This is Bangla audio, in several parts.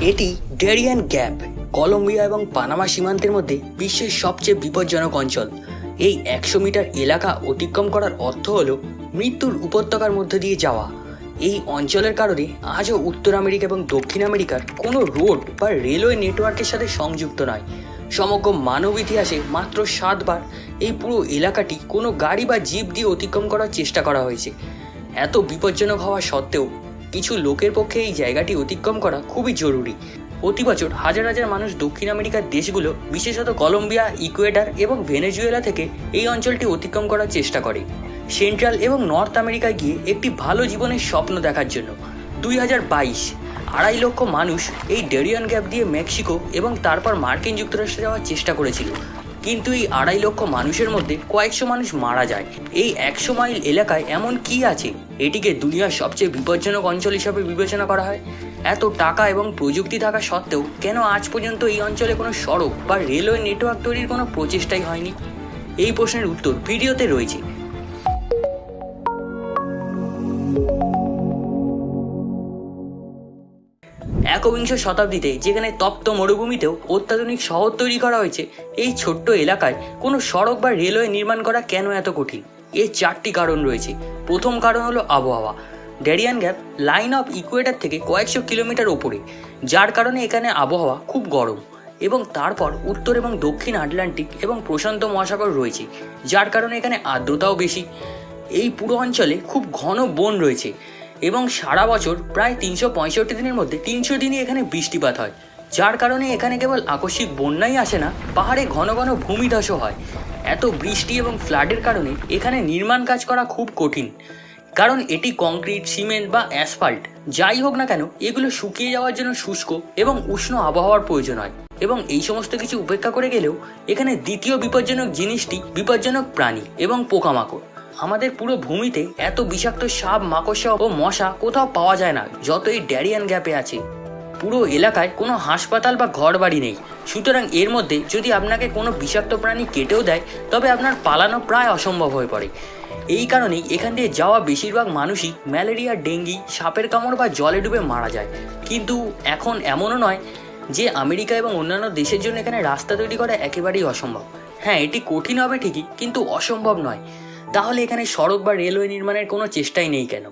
এটি ডেরিয়ান গ্যাপ, কলম্বিয়া এবং পানামা সীমান্তের মধ্যে বিশ্বের সবচেয়ে বিপজ্জনক অঞ্চল। এই একশো মিটার এলাকা অতিক্রম করার অর্থ হল মৃত্যুর উপত্যকার মধ্যে দিয়ে যাওয়া। এই অঞ্চলের কারণে আজও উত্তর আমেরিকা এবং দক্ষিণ আমেরিকার কোনো রোড বা রেলওয়ে নেটওয়ার্কের সাথে সংযুক্ত নয়। সমগ্র মানব ইতিহাসে মাত্র সাতবার এই পুরো এলাকাটি কোনো গাড়ি বা জিপ দিয়ে অতিক্রম করার চেষ্টা করা হয়েছে। এত বিপজ্জনক হওয়া সত্ত্বেও কিছু লোকের পক্ষে এই জায়গাটি অতিক্রম করা খুবই জরুরি। প্রতি বছর হাজার হাজার মানুষ দক্ষিণ আমেরিকার দেশগুলো, বিশেষত কলম্বিয়া, ইকুয়েডার এবং ভেনেজুয়েলা থেকে এই অঞ্চলটি অতিক্রম করার চেষ্টা করে। সেন্ট্রাল এবং নর্থ আমেরিকায় গিয়ে একটি ভালো জীবনের স্বপ্ন দেখার জন্য। দুই হাজার বাইশ, আড়াই লক্ষ মানুষ এই ডেরিয়ান গ্যাপ দিয়ে মেক্সিকো এবং তারপর মার্কিন যুক্তরাষ্ট্রে যাওয়ার চেষ্টা করেছিল। কিন্তু এই আড়াই লক্ষ মানুষের মধ্যে কয়েকশো মানুষ মারা যায়। এই একশো মাইল এলাকায় এমন কি আছে? এটিকে দুনিয়ার সবচেয়ে বিপজ্জনক অঞ্চল হিসাবে বিবেচনা করা হয়। এত টাকা এবং প্রযুক্তি থাকা সত্ত্বেও কেন আজ পর্যন্ত এই অঞ্চলে কোনো সড়ক বা রেলওয়ে নেটওয়ার্ক তৈরির কোনো প্রচেষ্টাই হয়নি? এই প্রশ্নের উত্তর ভিডিওতে রয়েছে। একবিংশ শতাব্দীতে যেখানে তপ্ত মরুভূমিতেও অত্যাধুনিক শহর তৈরি করা হয়েছে, এই ছোট্ট এলাকায় কোনো সড়ক বা রেলওয়ে নির্মাণ করা কেন এত কঠিন? এর চারটি কারণ রয়েছে। প্রথম কারণ হলো আবহাওয়া। Darien Gap line of equator থেকে কয়েকশো কিলোমিটার ওপরে, যার কারণে এখানে আবহাওয়া খুব গরম এবং তারপর উত্তর এবং দক্ষিণ আটলান্টিক এবং প্রশান্ত মহাসাগর রয়েছে, যার কারণে এখানে আর্দ্রতাও বেশি। এই পুরো অঞ্চলে খুব ঘন বন রয়েছে। এবং সারা বছর প্রায় তিনশো পঁয়ষট্টি দিনের মধ্যে তিনশো দিনই এখানে বৃষ্টিপাত হয়। যার কারণে এখানে কেবল আকস্মিক বন্যাই আসে না, পাহাড়ে ঘন ঘন ভূমিধসও হয়। এত বৃষ্টি এবং ফ্লাডের কারণে এখানে নির্মাণ কাজ করা খুব কঠিন। কারণ এটি কংক্রিট, সিমেন্ট বা অ্যাসফাল্ট, যাই হোক না কেন, এগুলো শুকিয়ে যাওয়ার জন্য শুষ্ক এবং উষ্ণ আবহাওয়ার প্রয়োজন হয়। এবং এই সমস্ত কিছু উপেক্ষা করে গেলেও এখানে দ্বিতীয় বিপজ্জনক জিনিসটি বিপজ্জনক প্রাণী এবং পোকামাকড়। আমাদের পুরো ভূমিতে এত বিষাক্ত সাপ, মাকড়সা ও মশা কোথাও পাওয়া যায় না যত এই ড্যারিয়ান গ্যাপে আছে। পুরো এলাকায় কোনো হাসপাতাল বা ঘর বাড়ি নেই। সুতরাং এর মধ্যে যদি আপনাকে কোনো বিষাক্ত প্রাণী কেটেও দেয়, তবে আপনার পালানো প্রায় অসম্ভব হয়ে পড়ে। এই কারণেই এখান দিয়ে যাওয়া বেশিরভাগ মানুষই ম্যালেরিয়া, ডেঙ্গি, সাপের কামড় বা জলে ডুবে মারা যায়। কিন্তু এখন এমনও নয় যে আমেরিকা এবং অন্যান্য দেশের জন্য এখানে রাস্তা তৈরি করা একেবারেই অসম্ভব। হ্যাঁ এটি কঠিন হবে ঠিকই, কিন্তু অসম্ভব নয়। তাহলে এখানে সড়ক বা রেলওয়ে নির্মাণের কোনো চেষ্টাই নেই কেন?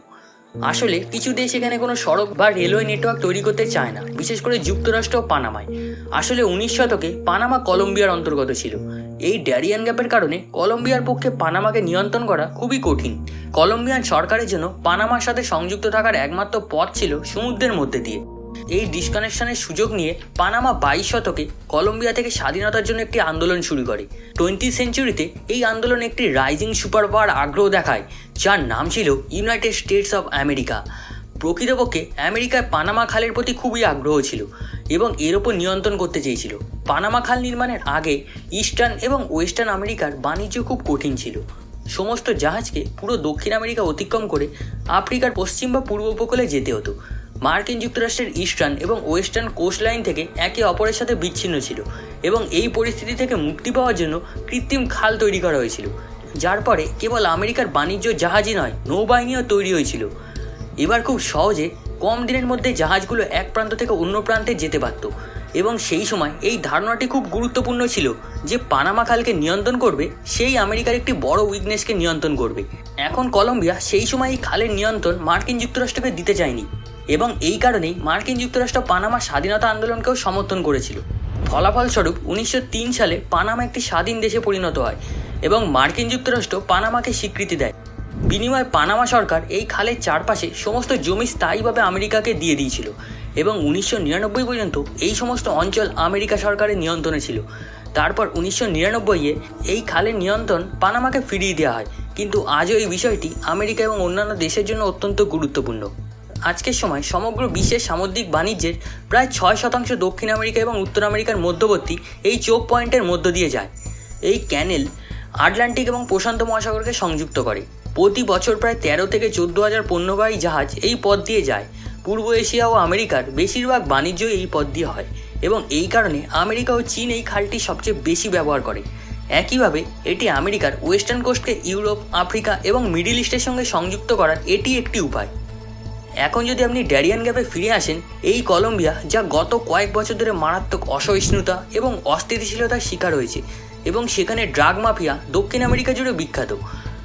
আসলে কিছু দেশ এখানে কোনো সড়ক বা রেলওয়ে নেটওয়ার্ক তৈরি করতে চায় না, বিশেষ করে যুক্তরাষ্ট্র ও পানামায়। আসলে উনিশ শতকে পানামা কলম্বিয়ার অন্তর্গত ছিল। এই ড্যারিয়ান গ্যাপের কারণে কলম্বিয়ার পক্ষে পানামাকে নিয়ন্ত্রণ করা খুবই কঠিন। কলম্বিয়ান সরকারের জন্য পানামার সাথে সংযুক্ত থাকার একমাত্র পথ ছিল সমুদ্রের মধ্যে দিয়ে। এই ডিসকানেকশনের সুযোগ নিয়ে পানামা বাইশ শতকে কলম্বিয়া থেকে স্বাধীনতার জন্য একটি আন্দোলন শুরু করে। টোয়েন্টি সেঞ্চুরিতে এই আন্দোলন একটি রাইজিং সুপার পাওয়ার আগ্রহ দেখায়, যার নাম ছিল ইউনাইটেড স্টেটস অফ আমেরিকা প্রকৃতপক্ষে আমেরিকায় পানামা খালের প্রতি খুবই আগ্রহ ছিল এবং এর ওপর নিয়ন্ত্রণ করতে চেয়েছিল। পানামা খাল নির্মাণের আগে ইস্টার্ন এবং ওয়েস্টার্ন আমেরিকার বাণিজ্য খুব কঠিন ছিল। সমস্ত জাহাজকে পুরো দক্ষিণ আমেরিকা অতিক্রম করে আফ্রিকার পশ্চিম বা পূর্ব উপকূলে যেতে হতো। মার্কিন যুক্তরাষ্ট্রের ইস্টার্ন এবং ওয়েস্টার্ন কোস্ট লাইন থেকে একে অপরের সাথে বিচ্ছিন্ন ছিল এবং এই পরিস্থিতি থেকে মুক্তি পাওয়ার জন্য কৃত্রিম খাল তৈরি করা হয়েছিল, যার পরে কেবল আমেরিকার বাণিজ্য জাহাজই নয়, নৌবাহিনীও তৈরি হয়েছিল। এবার খুব সহজে কম দিনের মধ্যে জাহাজগুলো এক প্রান্ত থেকে অন্য প্রান্তে যেতে পারত এবং সেই সময় এই ধারণাটি খুব গুরুত্বপূর্ণ ছিল যে পানামা খালকে নিয়ন্ত্রণ করবে, সেই আমেরিকার একটি বড় উইকনেসকে নিয়ন্ত্রণ করবে। এখন কলম্বিয়া সেই সময় এই খালের নিয়ন্ত্রণ মার্কিন যুক্তরাষ্ট্রকে দিতে চায়নি। এবং এই কারণেই মার্কিন যুক্তরাষ্ট্র পানামা স্বাধীনতা আন্দোলনকেও সমর্থন করেছিল। ফলাফলস্বরূপ, উনিশশো তিন সালে পানামা একটি স্বাধীন দেশে পরিণত হয় এবং মার্কিন যুক্তরাষ্ট্র পানামাকে স্বীকৃতি দেয়। বিনিময়ে পানামা সরকার এই খালের চারপাশে সমস্ত জমি স্থায়ীভাবে আমেরিকাকে দিয়ে দিয়েছিল এবং উনিশশো নিরানব্বই পর্যন্ত এই সমস্ত অঞ্চল আমেরিকা সরকারের নিয়ন্ত্রণে ছিল। তারপর উনিশশো নিরানব্বইয়ে এই খালের নিয়ন্ত্রণ পানামাকে ফিরিয়ে দেওয়া হয়। কিন্তু আজও এই বিষয়টি আমেরিকা এবং অন্যান্য দেশের জন্য অত্যন্ত গুরুত্বপূর্ণ। আজকের সময় সমগ্র বিশ্বের সামুদ্রিক বাণিজ্যের প্রায় ছয় শতাংশ দক্ষিণ আমেরিকা এবং উত্তর আমেরিকার মধ্যবর্তী এই চোক পয়েন্টের মধ্য দিয়ে যায়। এই ক্যানেল আটলান্টিক এবং প্রশান্ত মহাসাগরকে সংযুক্ত করে। প্রতি বছর প্রায় তেরো থেকে চোদ্দ হাজার পণ্যবাহী জাহাজ এই পথ দিয়ে যায়। পূর্ব এশিয়া ও আমেরিকার বেশিরভাগ বাণিজ্যই এই পথ দিয়ে হয় এবং এই কারণে আমেরিকা ও চীন এই খালটি সবচেয়ে বেশি ব্যবহার করে। একইভাবে, এটি আমেরিকার ওয়েস্টার্ন কোস্টকে ইউরোপ, আফ্রিকা এবং মিডিল ইস্টের সঙ্গে সংযুক্ত করার এটি একটি উপায়। এখন যদি আপনি ড্যারিয়ান গ্যাপে ফিরে আসেন, এই কলম্বিয়া যা গত কয়েক বছর ধরে মারাত্মক অসহিষ্ণুতা এবং অস্থিতিশীলতার শিকার হয়েছে এবং সেখানে ড্রাগ মাফিয়া দক্ষিণ আমেরিকা জুড়ে বিখ্যাত।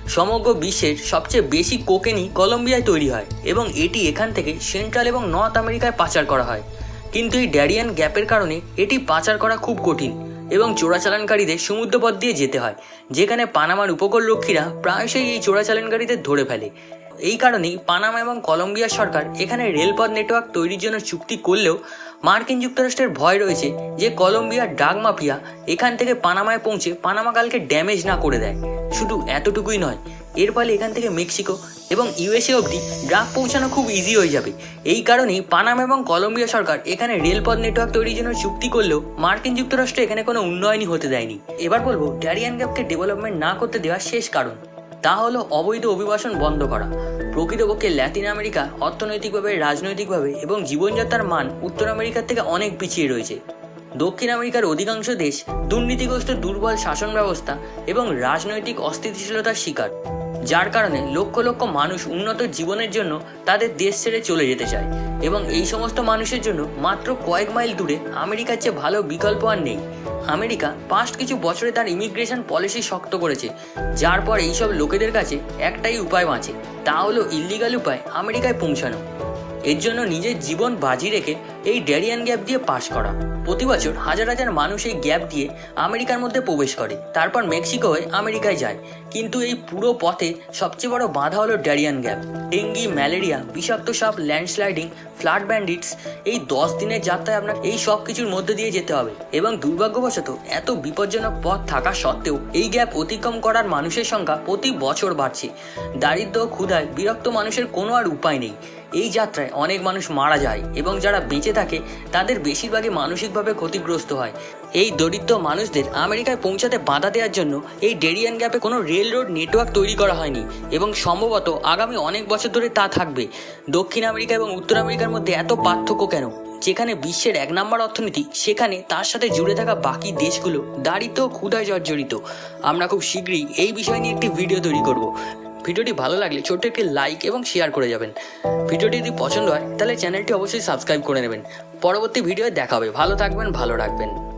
সমগ্র বিশ্বের সবচেয়ে বেশি কোকেনই কলম্বিয়ায় তৈরি হয় এবং এটি এখান থেকে সেন্ট্রাল এবং নর্থ আমেরিকায় পাচার করা হয়। কিন্তু এই ড্যারিয়ান গ্যাপের কারণে এটি পাচার করা খুব কঠিন এবং চোরাচালানকারীদের সমুদ্রপথ দিয়ে যেতে হয়, যেখানে পানামার উপকূলরক্ষীরা প্রায়শই এই চোরাচালানকারীদের ধরে ফেলে। এই কারণেই পানামা এবং কলম্বিয়া সরকার এখানে রেলপথ নেটওয়ার্ক তৈরির জন্য চুক্তি করলেও মার্কিন যুক্তরাষ্ট্রের ভয় রয়েছে যে কলম্বিয়ার ডাক মাফিয়া এখান থেকে পানামায় পৌঁছে পানামা কালকে ড্যামেজ না করে দেয়। শুধু এতটুকুই নয়, এর ফলে এখান থেকে মেক্সিকো এবং ইউএসএ অবধি ড্রাগ পৌঁছানো খুব ইজি হয়ে যাবে। এই কারণেই পানামা এবং কলম্বিয়া সরকার এখানে রেলপথ নেটওয়ার্ক তৈরির জন্য চুক্তি করলেও মার্কিন যুক্তরাষ্ট্র এখানে কোনো উন্নয়নই হতে দেয়নি। এবার বলব ড্যারিয়ান গ্যাপকে ডেভেলপমেন্ট না করতে দেওয়ার শেষ কারণ। তা হলো অবৈধ অভিবাসন বন্ধ করা। প্রকৃতপক্ষে ল্যাতিন আমেরিকা অর্থনৈতিকভাবে, রাজনৈতিকভাবে এবং জীবনযাত্রার মান উত্তর আমেরিকার থেকে অনেক পিছিয়ে রয়েছে। দক্ষিণ আমেরিকার অধিকাংশ দেশ দুর্নীতিগ্রস্ত দুর্বল শাসন ব্যবস্থা এবং রাজনৈতিক অস্থিতিশীলতার শিকার, যার কারণে লক্ষ লক্ষ মানুষ উন্নত জীবনের জন্য তাদের দেশ ছেড়ে চলে যেতে চায় এবং এই সমস্ত মানুষের জন্য মাত্র কয়েক মাইল দূরে আমেরিকার চেয়ে ভালো বিকল্প আর নেই। আমেরিকা পাস্ট কিছু বছরে তার ইমিগ্রেশন পলিসি শক্ত করেছে, যার পর এইসব লোকেদের কাছে একটাই উপায় বাঁচে, তা হলো ইল্লিগাল উপায় আমেরিকায় পৌঁছানো। এর জন্য নিজের জীবন বাজি রেখে এই ড্যারিয়ান গ্যাপ দিয়ে পাশ করা। প্রতি বছর হাজার হাজার মানুষ এই গ্যাপ দিয়ে আমেরিকার মধ্যে প্রবেশ করে, তারপর মেক্সিকো হয়ে আমেরিকায় যায়। কিন্তু এই পুরো পথে সবচেয়ে বড় বাধা হলো ড্যারিয়ান গ্যাপ। ডেঙ্গি, ম্যালেরিয়া, বিষাক্ত সাপ, ল্যান্ডস্লাইডিং, ফ্লাড ব্যান্ডিটস, এই দশ দিনের যাত্রায় আপনার এই সব কিছুর মধ্যে দিয়ে যেতে হবে। এবং দুর্ভাগ্যবশত এত বিপজ্জনক পথ থাকা সত্ত্বেও এই গ্যাপ অতিক্রম করার মানুষের সংখ্যা প্রতি বছর বাড়ছে। দারিদ্র, ক্ষুধায়, বিরক্ত মানুষের কোনো আর উপায় নেই। এই যাত্রায় অনেক মানুষ মারা যায় এবং যারা বেঁচে থাকে, তাদের বেশিরভাগই মানসিকভাবে ক্ষতিগ্রস্ত হয়। এই দরিদ্র মানুষদের আমেরিকায় পৌঁছাতে বাধা দেওয়ার জন্য এই ডেরিয়ান গ্যাপে কোনো রেল রোড নেটওয়ার্ক তৈরি করা হয়নি এবং সম্ভবত আগামী অনেক বছর ধরে তা থাকবে। দক্ষিণ আমেরিকা এবং উত্তর আমেরিকার মধ্যে এত পার্থক্য কেন? যেখানে বিশ্বের এক নম্বর অর্থনীতি, সেখানে তার সাথে জুড়ে থাকা বাকি দেশগুলো দারিদ্র ক্ষুধায় জর্জরিত। আমরা খুব শীঘ্রই এই বিষয় নিয়ে একটি ভিডিও তৈরি করব। ভিডিওটি ভালো লাগলে ছোট্ট একটি লাইক এবং শেয়ার করে যাবেন। ভিডিওটি যদি পছন্দ হয়, তাহলে চ্যানেলটি অবশ্যই সাবস্ক্রাইব করে নেবেন। পরবর্তী ভিডিও দেখা হবে। ভালো থাকবেন, ভালো রাখবেন।